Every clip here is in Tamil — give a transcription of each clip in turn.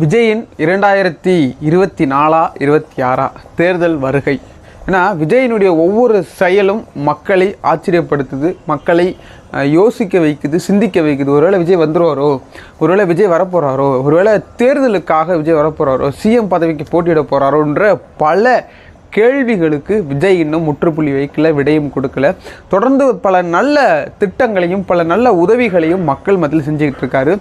விஜயின் இரண்டாயிரத்தி இருபத்தி நாலா இருபத்தி ஆறா தேர்தல் வருகை. ஏன்னா விஜயினுடைய ஒவ்வொரு செயலும் மக்களை ஆச்சரியப்படுத்துது மக்களை யோசிக்க வைக்குது சிந்திக்க வைக்குது. ஒருவேளை விஜய் வந்துருவாரோ? ஒருவேளை விஜய் வரப்போகிறாரோ ஒருவேளை தேர்தலுக்காக விஜய் வரப்போகிறாரோ சிஎம் பதவிக்கு போட்டியிட போகிறாரோன்ற பல கேள்விகளுக்கு விஜய் இன்னும் முற்றுப்புள்ளி வைக்கல விடையும் கொடுக்கல. தொடர்ந்து பல நல்ல திட்டங்களையும் பல நல்ல உதவிகளையும் மக்கள் மத்தியில் செஞ்சுக்கிட்டு இருக்காரு.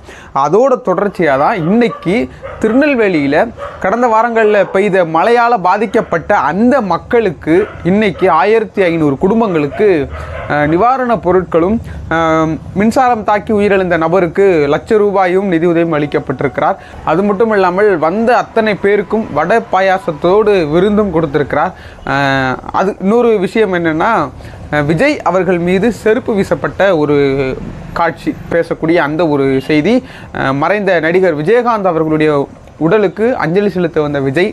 அதோட தொடர்ச்சியாக தான் இன்னைக்கு திருநெல்வேலியில் கடந்த வாரங்களில் பெய்த மழையால் பாதிக்கப்பட்ட அந்த மக்களுக்கு இன்னைக்கு ஆயிரத்தி ஐநூறு குடும்பங்களுக்கு நிவாரணப் பொருட்களும் மின்சாரம் தாக்கி உயிரிழந்த நபருக்கு லட்ச ரூபாயும் நிதியுதவியும் அளிக்கப்பட்டிருக்கிறார். அது மட்டும் இல்லாமல் வந்த அத்தனை பேருக்கும் வட பாயாசத்தோடு விருந்தும் கொடுத்திருக்கிறார். அது இன்னொரு விஷயம் என்னென்னா விஜய் அவர்கள் மீது செருப்பு வீசப்பட்ட ஒரு காட்சி பேசக்கூடிய அந்த ஒரு செய்தி மறைந்த நடிகர் விஜயகாந்த் அவர்களுடைய உடலுக்கு அஞ்சலி செலுத்த வந்த விஜய்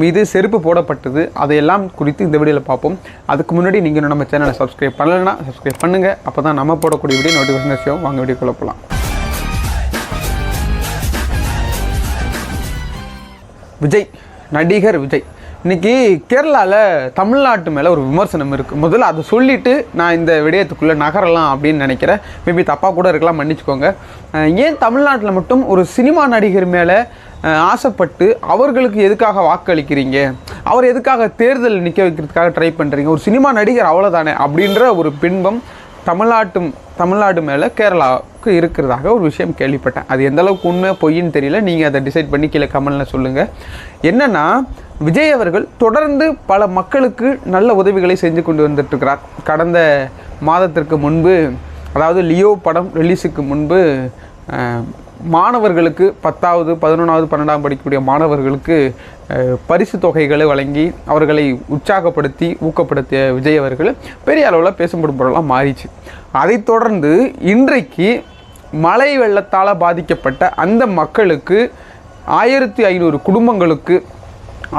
மீது செருப்பு போடப்பட்டது. அதையெல்லாம் குறித்து இந்த வீடியோவில் பார்ப்போம். அதுக்கு முன்னாடி நீங்கள் நம்ம சேனலை சப்ஸ்கிரைப் பண்ணலைன்னா சப்ஸ்கிரைப் பண்ணுங்கள் அப்போ தான் நம்ம போடக்கூடிய வீடியோ நோட்டிஃபிகேஷன் விஷயம் வாங்க வீடியோக்குள்ள போகலாம் விஜய் நடிகர் விஜய். இன்னைக்கு கேரளாவில் தமிழ்நாட்டு மேலே ஒரு விமர்சனம் இருக்குது முதல்ல அதை சொல்லிவிட்டு நான் இந்த விடயத்துக்குள்ளே நகரலாம் அப்படின்னு நினைக்கிறேன். மேபி தப்பாக கூட இருக்கலாம் மன்னிச்சுக்கோங்க. ஏன் தமிழ்நாட்டில் மட்டும் ஒரு சினிமா நடிகர் மேலே ஆசைப்பட்டு அவர்களுக்கு எதுக்காக வாக்களிக்கிறீங்க? அவர் எதுக்காக தேர்தல் நிற்க வைக்கிறதுக்காக ட்ரை பண்ணுறீங்க ஒரு சினிமா நடிகர் அவ்வளோதானே அப்படின்ற ஒரு பின்பம் தமிழ்நாட்டும் தமிழ்நாடு மேலே கேரளாவுக்கு இருக்கிறதாக ஒரு விஷயம் கேள்விப்பட்டேன். அது எந்த அளவுக்கு உண்மை பொய்ன்னு தெரியல. நீங்கள் அதை டிசைட் பண்ணி கீழே கமெண்டில் சொல்லுங்கள் என்னென்னா விஜய் அவர்கள் தொடர்ந்து பல மக்களுக்கு நல்ல உதவிகளை செஞ்சு கொண்டு வந்துட்டுருக்கிறார். கடந்த மாதத்திற்கு முன்பு அதாவது லியோ படம் ரிலீஸுக்கு முன்பு மாணவர்களுக்கு பத்தாவது பதினொன்றாவது பன்னெண்டாம் படிக்கக்கூடிய மாணவர்களுக்கு பரிசு தொகைகளை வழங்கி அவர்களை உற்சாகப்படுத்தி ஊக்கப்படுத்திய விஜய் அவர்கள் பெரிய அளவில் பேசும்படும் பொருளாக மாறிச்சு. அதைத் தொடர்ந்து இன்றைக்கு மழை வெள்ளத்தால் பாதிக்கப்பட்ட அந்த மக்களுக்கு ஆயிரத்தி ஐநூறு குடும்பங்களுக்கு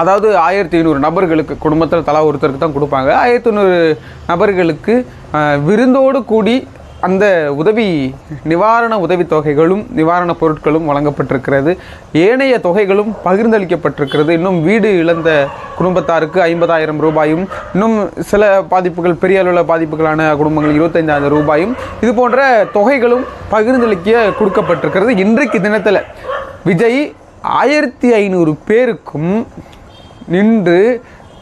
அதாவது ஆயிரத்தி ஐநூறு நபர்களுக்கு குடும்பத்தில் தலா ஒருத்தருக்கு தான் கொடுப்பாங்க. ஆயிரத்தி ஐநூறு நபர்களுக்கு விருந்தோடு கூடி அந்த உதவி நிவாரண உதவி தொகைகளும் நிவாரணப் பொருட்களும் வழங்கப்பட்டிருக்கிறது. ஏனைய தொகைகளும் பகிர்ந்தளிக்கப்பட்டிருக்கிறது. இன்னும் வீடு இழந்த குடும்பத்தாருக்கு ஐம்பதாயிரம் ரூபாயும் இன்னும் சில பாதிப்புகள் பெரிய அளவில் பாதிப்புகளான குடும்பங்கள் இருபத்தைந்தாயிரம் ரூபாயும் இது போன்ற தொகைகளும் பகிர்ந்தளிக்க கொடுக்கப்பட்டிருக்கிறது. இன்றைக்கு தினத்தில் விஜய் ஆயிரத்தி ஐநூறு பேருக்கும் நின்று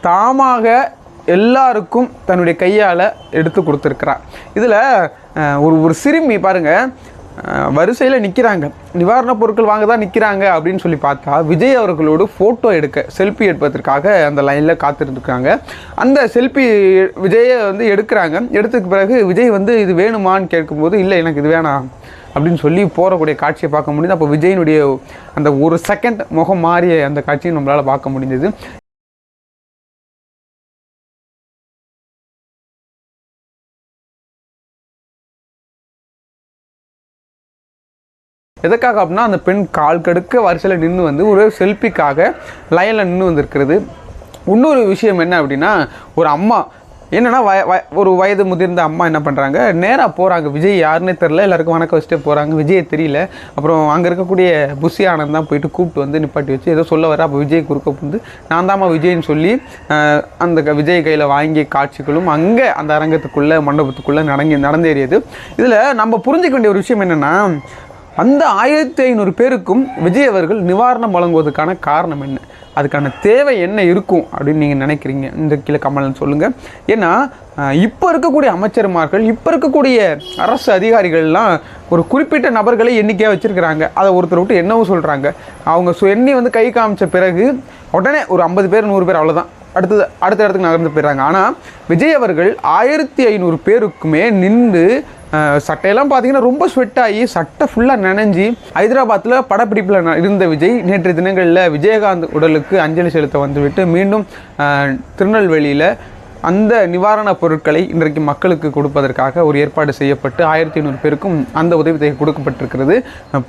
தாமாக எல்லாருக்கும் தன்னுடைய கையால் எடுத்து கொடுத்துருக்கிறார். இதில் ஒரு ஒரு சிறுமி பாருங்கள் வரிசையில் நிற்கிறாங்க நிவாரணப் பொருட்கள் வாங்க தான் நிற்கிறாங்க அப்படின்னு சொல்லி பார்த்தா விஜய் அவர்களோடு ஃபோட்டோ எடுக்க செல்ஃபி எடுப்பதற்காக அந்த லைனில் காத்திருந்துருக்காங்க. அந்த செல்ஃபி விஜயை வந்து எடுக்கிறாங்க. எடுத்ததுக்கு பிறகு விஜய் வந்து இது வேணுமான்னு கேட்கும்போது இல்லை எனக்கு இது வேணாம். அப்படின்னு சொல்லி போகக்கூடிய காட்சியை பார்க்க முடியுது. அப்போ விஜயினுடைய அந்த ஒரு செகண்ட் முகம் மாறிய அந்த காட்சியை நம்மளால் பார்க்க முடிஞ்சது. எதுக்காக அப்படின்னா அந்த பெண் கால் கடுக்க வரிசையில் நின்று வந்து ஒரு செல்ஃபிக்காக லயனில் நின்று வந்திருக்கிறது. இன்னொரு விஷயம் என்ன அப்படின்னா ஒரு அம்மா என்னன்னா வய வய ஒரு வயது முதிர்ந்த அம்மா என்ன பண்ணுறாங்க நேராக போகிறாங்க விஜய் யாருன்னே தெரில எல்லாருக்கும் வணக்கம் வச்சுட்டு போகிறாங்க விஜய் தெரியல. அப்புறம் அங்கே இருக்கக்கூடிய புஷி ஆனந்த் தான் போயிட்டு கூப்பிட்டு வந்து நிப்பாட்டி வச்சு ஏதோ சொல்ல வர அப்போ விஜய் குறுக்க வந்து நான் தாம்மா விஜய்னு சொல்லி அந்த க- விஜய் கையில் வாங்கிய காட்சிகளும் அங்கே அந்த அரங்கத்துக்குள்ளே மண்டபத்துக்குள்ளே நடங்கி நடந்தேறியது. இதில் நம்ம புரிஞ்சிக்க வேண்டிய ஒரு விஷயம் என்னென்னா அந்த ஆயிரத்தி ஐநூறு பேருக்கும் விஜய் அவர்கள் நிவாரணம் வழங்குவதற்கான காரணம் என்ன? அதுக்கான தேவை என்ன இருக்கும் அப்படின்னு நீங்கள் நினைக்கிறீங்க? இந்த கீழே கமலன் சொல்லுங்கள் ஏன்னா இப்போ இருக்கக்கூடிய அமைச்சர்மார்கள் இப்போ இருக்கக்கூடிய அரசு அதிகாரிகள்லாம் ஒரு குறிப்பிட்ட நபர்களை எண்ணிக்கையாக வச்சுருக்கிறாங்க. அதை ஒருத்தர் விட்டு என்னவோ சொல்கிறாங்க அவங்க சு- எண்ணி வந்து கை காமிச்ச பிறகு உடனே ஒரு ஐம்பது பேர் நூறு பேர் அவ்வளோதான் அடுத்தது அடுத்த இடத்துக்கு நகர்ந்து போயிடுறாங்க. ஆனால் விஜய் அவர்கள் ஆயிரத்தி ஐநூறு பேருக்குமே நின்று சட்டையெல்லாம் பார்த்தீங்கன்னா ரொம்ப ஸ்வெட் ஆகி சட்டை ஃபுல்லாக நனைஞ்சி ஹைதராபாத்தில் படப்பிடிப்பில் ந- இருந்த விஜய் நேற்று தினங்களில் விஜயகாந்த் உடலுக்கு அஞ்சலி செலுத்த வந்துவிட்டு மீண்டும் திருநெல்வேலியில் அந்த நிவாரணப் பொருட்களை இன்றைக்கு மக்களுக்கு கொடுப்பதற்காக ஒரு ஏற்பாடு செய்யப்பட்டு ஆயிரத்தி ஐநூறு பேருக்கும் அந்த உதவித்தொகை கொடுக்கப்பட்டிருக்கிறது.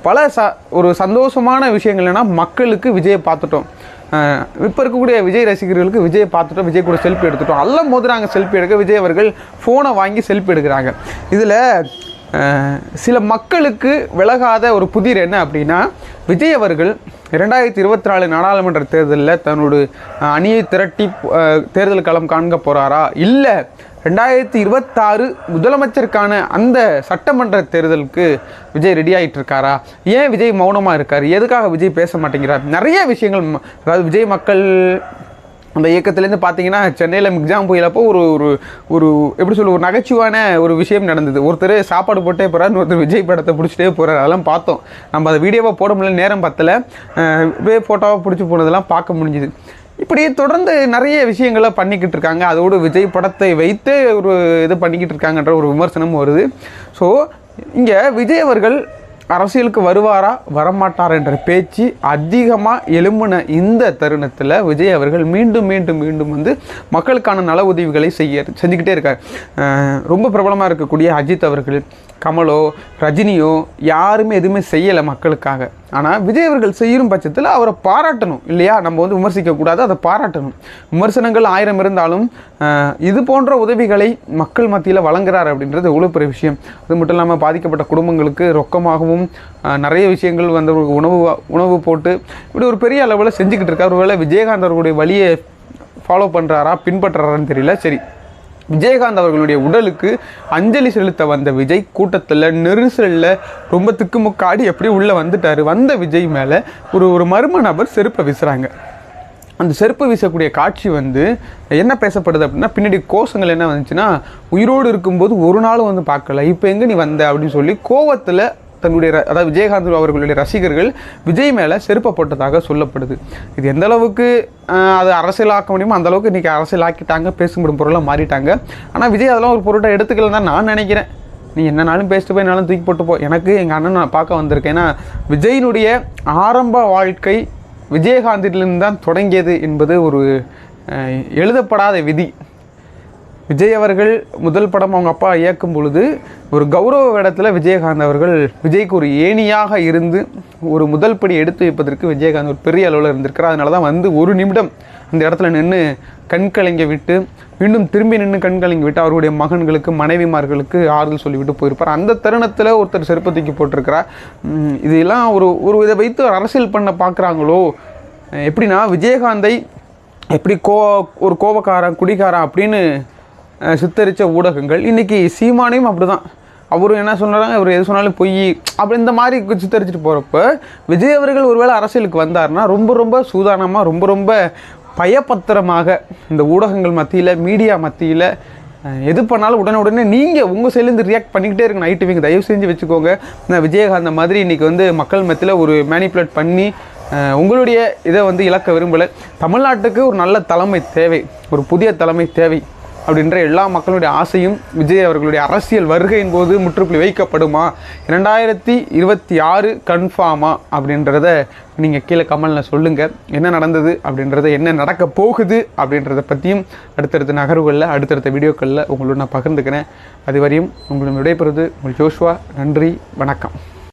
பல ச ஒரு சந்தோஷமான விஷயங்கள் மக்களுக்கு விஜயை பார்த்துட்டோம். இப்போ இருக்கக்கூடிய விஜய் ரசிகர்களுக்கு விஜயை பார்த்துட்டோம் விஜய் கூட செல்ஃபி எடுத்துட்டோம். எல்லாம் மோதுறாங்க செல்ஃபி எடுக்க. விஜய் அவர்கள் ஃபோனை வாங்கி செல்ஃபி எடுக்கிறாங்க. இதில் சில மக்களுக்கு விலகாத ஒரு புதிர் என்ன அப்படின்னா விஜய் அவர்கள் இரண்டாயிரத்தி இருபத்தி நாலு நாடாளுமன்ற தேர்தலில் தன்னோட அணியை திரட்டி தேர்தல் களம் காண்க போகிறாரா இல்லை ரெண்டாயிரத்தி இருபத்தாறு முதலமைச்சருக்கான அந்த சட்டமன்ற தேர்தலுக்கு விஜய் ரெடி ஆகிட்டு இருக்காரா ஏன் விஜய் மௌனமாக இருக்கார்? எதுக்காக விஜய் பேச மாட்டேங்கிறார்? நிறைய விஷயங்கள் அதாவது விஜய் மக்கள் அந்த இயக்கத்துலேருந்து பார்த்தீங்கன்னா சென்னையில் மிக்ஜாம் புயலப்போ ஒரு ஒரு ஒரு எப்படி சொல்ல ஒரு நகைச்சுவான ஒரு விஷயம் நடந்தது. ஒருத்தர் சாப்பாடு போட்டே போகிறார் ஒருத்தர் விஜய் படத்தை பிடிச்சிட்டே போகிறார் அதெல்லாம் பார்த்தோம். நம்ம அதை வீடியோவாக போட முடியல நேரம் பத்தல. வே ஃபோட்டோவாக பிடிச்சி போனதெல்லாம் பார்க்க முடிஞ்சுது. இப்படி தொடர்ந்து நிறைய விஷயங்களை பண்ணிக்கிட்டு இருக்காங்க. அதோடு விஜய் படத்தை வைத்து ஒரு இது பண்ணிக்கிட்டு இருக்காங்கன்ற ஒரு விமர்சனமும் வருது. ஸோ இங்கே விஜய் அவர்கள் அரசியலுக்கு வருவாரா? வரமாட்டார் என்ற பேச்சு அதிகமாக எழும்பின இந்த தருணத்தில் விஜய் அவர்கள் மீண்டும் மீண்டும் மீண்டும் வந்து மக்களுக்கான நல உதவிகளை செய்ய செஞ்சுக்கிட்டே இருக்கார். ரொம்ப பிரபலமாக இருக்கக்கூடிய அஜித் அவர்கள் கமலோ ரஜினியோ யாருமே எதுவுமே செய்யலை மக்களுக்காக. ஆனால் விஜய் அவர்கள் செய்யும் பட்சத்தில் அவரை பாராட்டணும் இல்லையா? நம்ம வந்து விமர்சிக்கக்கூடாது அதை பாராட்டணும். விமர்சனங்கள் ஆயிரம் இருந்தாலும் இது போன்ற உதவிகளை மக்கள் மத்தியில் வழங்குறார் அப்படின்றது எவ்வளோ பெரிய விஷயம். அது மட்டும் இல்லாமல் பாதிக்கப்பட்ட குடும்பங்களுக்கு ரொக்கமாகவும் நிறைய விஷயங்கள் வந்து ஒரு உணவு உணவு போட்டு இப்படி ஒரு பெரிய அளவில் செஞ்சுக்கிட்டு இருக்கார். ஒருவேளை விஜயகாந்த் அவர்களுடைய வழியை ஃபாலோ பண்ணுறாரா பின்பற்றுறாரான்னு தெரியல. சரி. விஜயகாந்த் அவர்களுடைய உடலுக்கு அஞ்சலி செலுத்த வந்த விஜய் கூட்டத்தில் நெரிசலில் ரொம்ப திக்குமுக்காடி எப்படி உள்ளே வந்துட்டார். வந்த விஜய் மேலே ஒரு ஒரு மர்ம நபர் செருப்பை வீசுகிறாங்க அந்த செருப்பு வீசக்கூடிய காட்சி வந்து என்ன பேசப்படுது அப்படின்னா பின்னாடி கோஷங்கள் என்ன வந்துச்சுன்னா உயிரோடு இருக்கும்போது ஒரு நாளும் வந்து பார்க்கல இப்போ எங்கே நீ வந்த அப்படின்னு சொல்லி கோவத்தில் தன்னுடைய அதாவது விஜயகாந்த் அவர்களுடைய ரசிகர்கள் விஜய் மேலே செருப்பை போட்டதாக சொல்லப்படுது. இது எந்த அளவுக்கு அது அரசியலாக்க முடியுமோ அந்த அளவுக்கு இன்றைக்கி அரசியலாக்கிட்டாங்க பேசும்படும் பொருளாக மாறிட்டாங்க. ஆனால் விஜய் அதெல்லாம் ஒரு பொருட்டாக எடுத்துக்கலன்னு தான் நான் நினைக்கிறேன். நீ என்னனாலும் பேசிட்டு போய் என்னாலும் தூக்கி போட்டு போ. எனக்கு எங்கள் அண்ணன் நான் பார்க்க வந்திருக்கேன். ஏன்னா விஜயினுடைய ஆரம்ப வாழ்க்கை விஜயகாந்திலிருந்து தான் தொடங்கியது என்பது ஒரு எழுதப்படாத விதி. விஜய் அவர்கள் முதல் படம் அவங்க அப்பா இயக்கும் பொழுது ஒரு கௌரவ இடத்துல விஜயகாந்த் அவர்கள் விஜய்க்கு ஒரு ஏணியாக இருந்து ஒரு முதல் படி எடுத்து வைப்பதற்கு விஜயகாந்த் ஒரு பெரிய அளவில் இருந்திருக்கிறார். அதனால தான் வந்து ஒரு நிமிடம் அந்த இடத்துல நின்று கண் கலங்க விட்டு மீண்டும் திரும்பி நின்று கண் கலங்கி விட்டு அவருடைய மகன்களுக்கு மனைவிமார்களுக்கு ஆறுதல் சொல்லிவிட்டு போயிருப்பார். அந்த தருணத்தில் ஒருத்தர் செருப்பு தூக்கி போட்டிருக்கிறார். இதெல்லாம் ஒரு ஒரு இதை வைத்து அரசியல் பண்ண பார்க்குறாங்களோ எப்படின்னா விஜயகாந்தை எப்படி கோ ஒரு கோபக்காரன் குடிகாரன் அப்படின்னு சித்தரித்த ஊடகங்கள். இன்றைக்கி சீமானையும் அப்படி தான் அவரும் என்ன சொன்னாலும் அவர் எது சொன்னாலும் பொய். அப்படி இந்த மாதிரி சித்தரிச்சுட்டு போகிறப்ப விஜய் அவர்கள் ஒருவேளை அரசியலுக்கு வந்தாருன்னா ரொம்ப ரொம்ப சூதானமாக ரொம்ப ரொம்ப பயப்பத்திரமாக இந்த ஊடகங்கள் மத்தியில் மீடியா மத்தியில் எது பண்ணாலும் உடனே உடனே நீங்கள் உங்கள் சைட்லேருந்து ரியாக்ட் பண்ணிக்கிட்டே இருக்கணும். நைட்டு நீங்கள் தயவு செஞ்சு வச்சுக்கோங்க. நான் விஜயகாந்த் மாதிரி இன்றைக்கி வந்து மக்கள் மத்தியில் ஒரு மேனிப்புலேட் பண்ணி உங்களுடைய இதை வந்து இழக்க விரும்பலை. தமிழ்நாட்டுக்கு ஒரு நல்ல தலைமை தேவை. ஒரு புதிய தலைமை தேவை. அப்படின்ற எல்லா மக்களுடைய ஆசையும் விஜய் அவர்களுடைய அரசியல் வருகையின் போது முற்றுப்புள்ளி வைக்கப்படுமா? இரண்டாயிரத்தி இருபத்தி ஆறு கன்ஃபார்மா அப்படின்றத நீங்கள் கீழே கமலில் சொல்லுங்கள் என்ன நடந்தது அப்படின்றத என்ன நடக்க போகுது அப்படின்றத பற்றியும் அடுத்தடுத்த நகர்வுகளில் அடுத்தடுத்த வீடியோக்களில் உங்களோட நான் பகிர்ந்துக்கிறேன். அதுவரையும் உங்களிடம் விடைபெறுவது உங்கள் ஜோஷ்வா. நன்றி வணக்கம்.